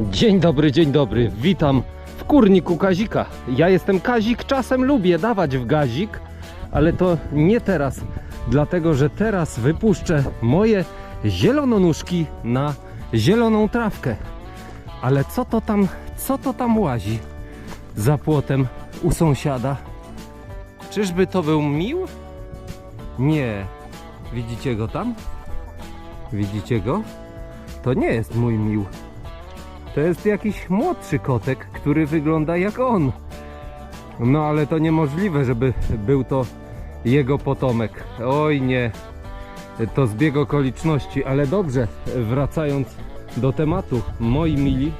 Dzień dobry, dzień dobry. Witam w kurniku Kazika. Ja jestem Kazik, czasem lubię dawać w gazik, ale to nie teraz, dlatego że teraz wypuszczę moje zielononóżki na zieloną trawkę. Ale co to tam, co to tam łazi za płotem u sąsiada? Czyżby to był mił? Nie. Widzicie go tam? Widzicie go? To nie jest mój mił. To jest jakiś młodszy kotek, który wygląda jak on. No ale to niemożliwe, żeby był to jego potomek. Oj nie. To zbieg okoliczności, ale dobrze, wracając do tematu, moi mili,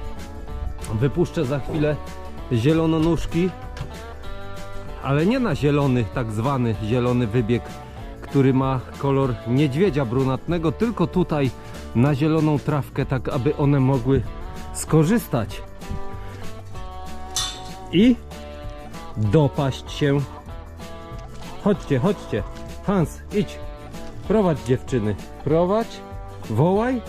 wypuszczę za chwilę zielononóżki, ale nie na zielony, tak zwany zielony wybieg, który ma kolor niedźwiedzia brunatnego, tylko tutaj na zieloną trawkę, tak aby one mogły skorzystać i dopaść się. Chodźcie, chodźcie. Hans, idź. Prowadź dziewczyny. Prowadź, wołaj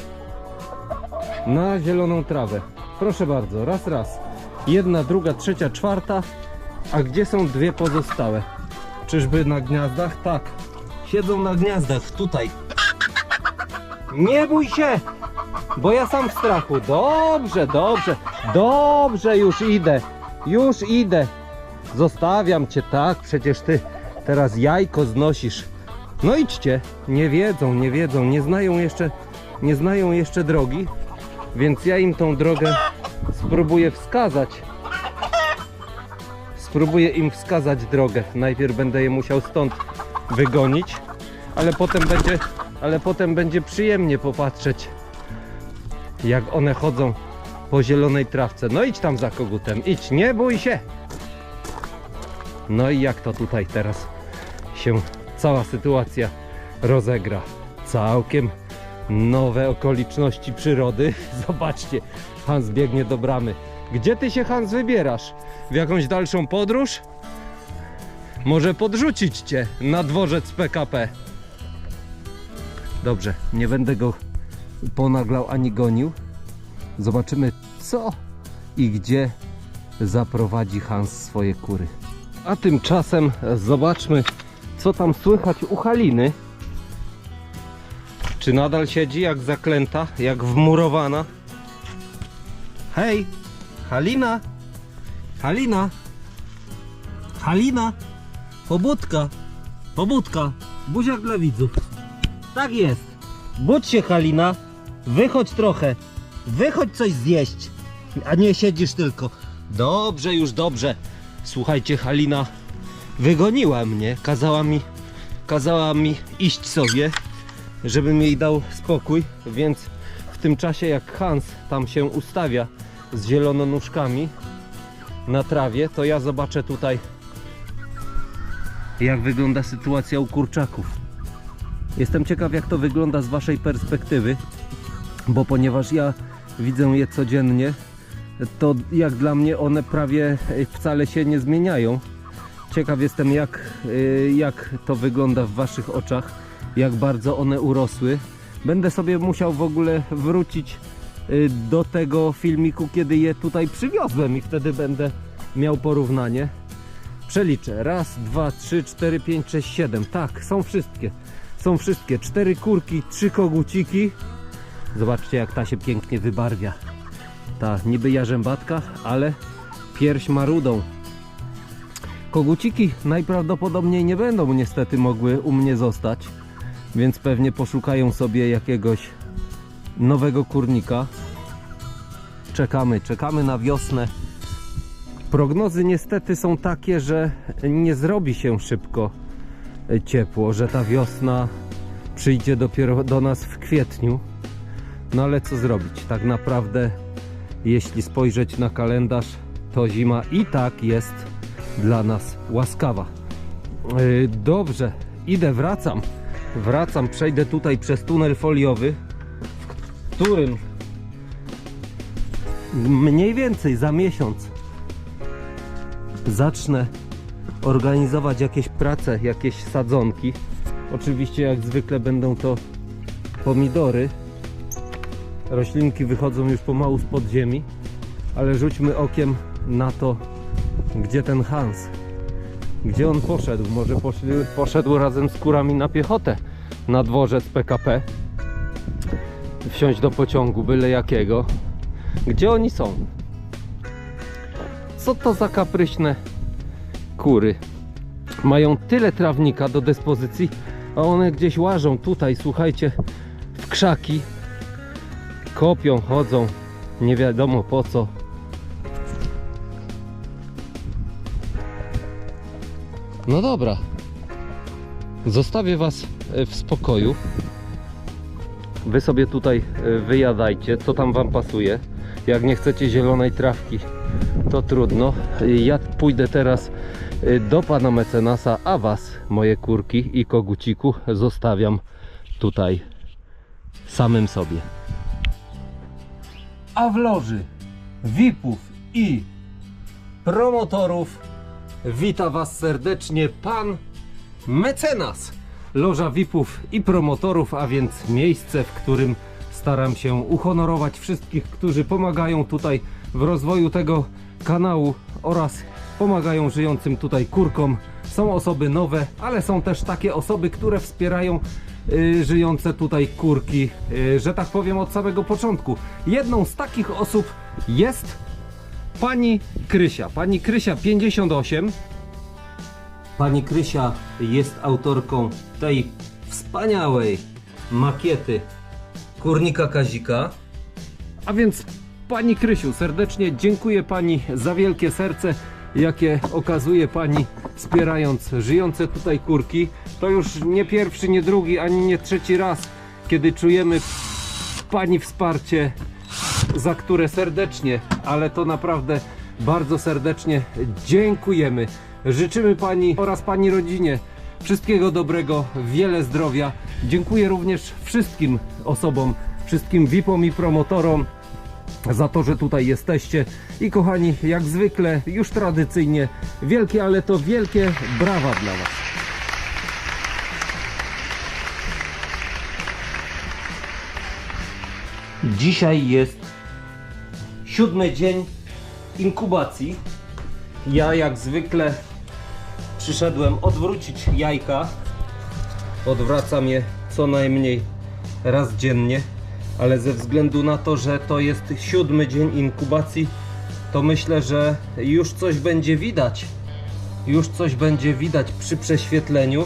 na zieloną trawę. Proszę bardzo, raz, raz. Jedna, druga, trzecia, czwarta. A gdzie są dwie pozostałe? Czyżby na gniazdach? Tak. Siedzą na gniazdach, tutaj. Nie bój się! Bo ja sam w strachu. Dobrze, dobrze, dobrze, już idę. Już idę. Zostawiam cię, tak? Przecież ty teraz jajko znosisz. No idźcie. Nie wiedzą, nie wiedzą, nie znają jeszcze, nie znają jeszcze drogi, więc ja im tą drogę spróbuję wskazać. Spróbuję im wskazać drogę. Najpierw będę je musiał stąd wygonić, ale potem będzie, ale potem będzie przyjemnie popatrzeć jak one chodzą po zielonej trawce. No idź tam za kogutem, idź, nie bój się. No i jak to tutaj teraz się cała sytuacja rozegra. Całkiem nowe okoliczności przyrody. Zobaczcie, Hans biegnie do bramy. Gdzie ty się, Hans, wybierasz? W jakąś dalszą podróż? Może podrzucić cię na dworzec PKP. Dobrze, nie będę go ponaglał ani gonił. Zobaczymy co i gdzie zaprowadzi Hans swoje kury. A tymczasem zobaczmy co tam słychać u Haliny. Czy nadal siedzi jak zaklęta, jak wmurowana? Hej, Halina! Halina! Halina! Pobudka! Pobudka! Buziak dla widzów. Tak jest. Budź się Halina. Wychodź trochę. Wychodź coś zjeść. A nie siedzisz tylko. Dobrze, już dobrze. Słuchajcie, Halina wygoniła mnie. Kazała mi, kazała mi iść sobie, żebym jej dał spokój. Więc w tym czasie jak Hans tam się ustawia z zielononóżkami na trawie, to ja zobaczę tutaj jak wygląda sytuacja u kurczaków. Jestem ciekaw jak to wygląda z Waszej perspektywy, bo ponieważ ja widzę je codziennie, to jak dla mnie one prawie wcale się nie zmieniają. Ciekaw jestem jak, y, jak to wygląda w Waszych oczach, jak bardzo one urosły. Będę sobie musiał w ogóle wrócić y, do tego filmiku, kiedy je tutaj przywiozłem i wtedy będę miał porównanie. Przeliczę. Raz, dwa, trzy, cztery, pięć, sześć, siedem. Tak, są wszystkie. Są wszystkie. Cztery kurki, trzy koguciki. Zobaczcie jak ta się pięknie wybarwia. Ta niby jarzębatka, ale pierś ma rudą. Koguciki najprawdopodobniej nie będą niestety mogły u mnie zostać, więc pewnie poszukają sobie jakiegoś nowego kurnika. Czekamy, czekamy na wiosnę. Prognozy niestety są takie, że nie zrobi się szybko ciepło, że ta wiosna przyjdzie dopiero do nas w kwietniu. No ale co zrobić? Tak naprawdę, jeśli spojrzeć na kalendarz, to zima i tak jest dla nas łaskawa. Yy, Dobrze, idę, wracam. Wracam, przejdę tutaj przez tunel foliowy, w którym mniej więcej za miesiąc zacznę organizować jakieś prace, jakieś sadzonki. Oczywiście jak zwykle będą to pomidory. Roślinki wychodzą już pomału spod ziemi. Ale rzućmy okiem na to, gdzie ten Hans. Gdzie on poszedł? Może poszedł, razem z kurami na piechotę na dworzec PKP. Wsiąść do pociągu byle jakiego. Gdzie oni są? Co to za kapryśne kury? Mają tyle trawnika do dyspozycji, a one gdzieś łażą tutaj, słuchajcie, w krzaki. Kopią, chodzą, nie wiadomo po co. No dobra. Zostawię Was e, w spokoju. Wy sobie tutaj e, wyjadajcie, co tam Wam pasuje. Jak nie chcecie zielonej trawki, to trudno. Ja pójdę teraz e, do pana mecenasa, a Was, moje kurki i koguciku, zostawiam tutaj samym sobie. A w loży VIP-ów i promotorów wita Was serdecznie pan mecenas. Loża VIP-ów i promotorów, a więc miejsce, w którym staram się uhonorować wszystkich, którzy pomagają tutaj w rozwoju tego kanału oraz pomagają żyjącym tutaj kurkom. Są osoby nowe, ale są też takie osoby, które wspierają żyjące tutaj kurki, y, że tak powiem od samego początku. Jedną z takich osób jest pani Krysia. Pani Krysia 58 Pani Krysia jest autorką tej wspaniałej makiety Kurnika Kazika. A więc Pani Krysiu, serdecznie dziękuję Pani za wielkie serce, jakie okazuje Pani wspierając żyjące tutaj kurki. To już nie pierwszy, nie drugi, ani nie trzeci raz, kiedy czujemy Pani wsparcie, za które serdecznie, ale to naprawdę bardzo serdecznie dziękujemy. Życzymy Pani oraz Pani rodzinie wszystkiego dobrego, wiele zdrowia. Dziękuję również wszystkim osobom, wszystkim VIP-om i promotorom za to, że tutaj jesteście. I kochani, jak zwykle, już tradycyjnie, wielkie, ale to wielkie brawa dla Was. Dzisiaj jest siódmy dzień inkubacji. Ja jak zwykle przyszedłem odwrócić jajka. Odwracam je co najmniej raz dziennie, ale ze względu na to, że to jest siódmy dzień inkubacji, to myślę, że już coś będzie widać. Już coś będzie widać przy prześwietleniu.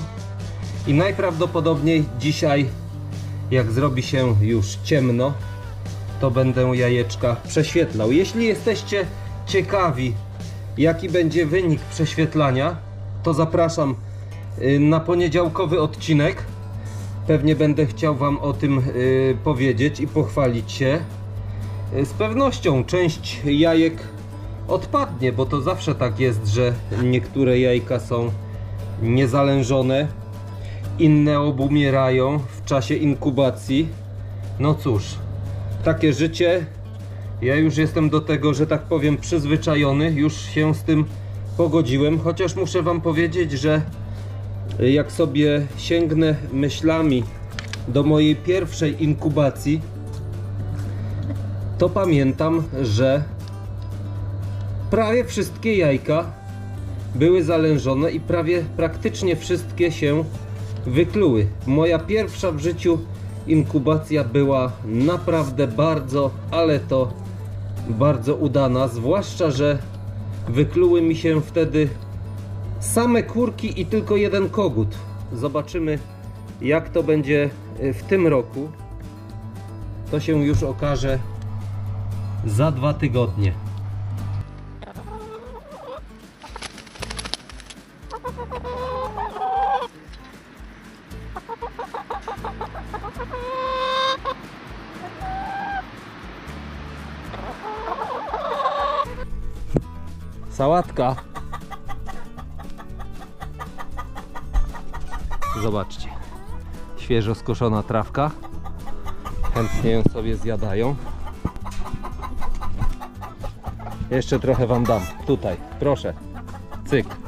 I najprawdopodobniej dzisiaj, jak zrobi się już ciemno, to będę jajeczka prześwietlał. Jeśli jesteście ciekawi, jaki będzie wynik prześwietlania, to zapraszam y, na poniedziałkowy odcinek. Pewnie będę chciał Wam o tym y, powiedzieć i pochwalić się. Y, Z pewnością część jajek odpadnie, bo to zawsze tak jest, że niektóre jajka są niezalężone, inne obumierają w czasie inkubacji. No cóż, takie życie. Ja już jestem do tego, że tak powiem, przyzwyczajony, już się z tym pogodziłem, chociaż muszę Wam powiedzieć, że jak sobie sięgnę myślami do mojej pierwszej inkubacji, to pamiętam, że prawie wszystkie jajka były zalężone i prawie praktycznie wszystkie się wykluły. Moja pierwsza w życiu inkubacja była naprawdę bardzo, ale to bardzo udana, zwłaszcza, że wykluły mi się wtedy same kurki i tylko jeden kogut. Zobaczymy jak to będzie y, w tym roku. To się już okaże za dwa tygodnie. Sałatka. Zobaczcie. Świeżo skoszona trawka. Chętnie ją sobie zjadają. Jeszcze trochę wam dam. Tutaj, proszę. Cyk.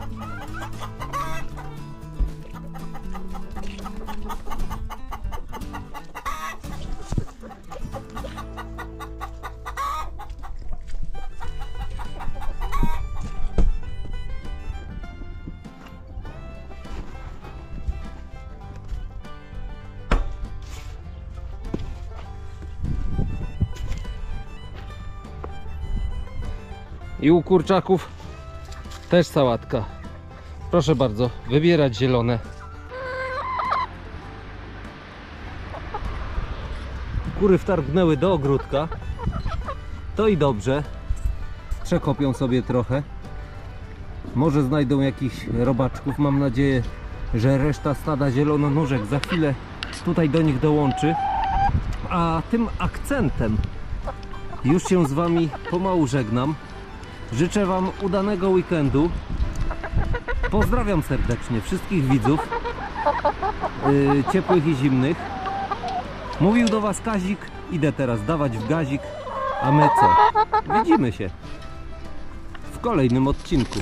I u kurczaków też sałatka. Proszę bardzo, wybierać zielone. Kury wtargnęły do ogródka. To i dobrze. Przekopią sobie trochę. Może znajdą jakichś robaczków. Mam nadzieję, że reszta stada zielononóżek za chwilę tutaj do nich dołączy. A tym akcentem już się z Wami pomału żegnam. Życzę Wam udanego weekendu. Pozdrawiam serdecznie wszystkich widzów, yy, ciepłych i zimnych. Mówił do Was Kazik, idę teraz dawać w gazik, a my co? Widzimy się w kolejnym odcinku.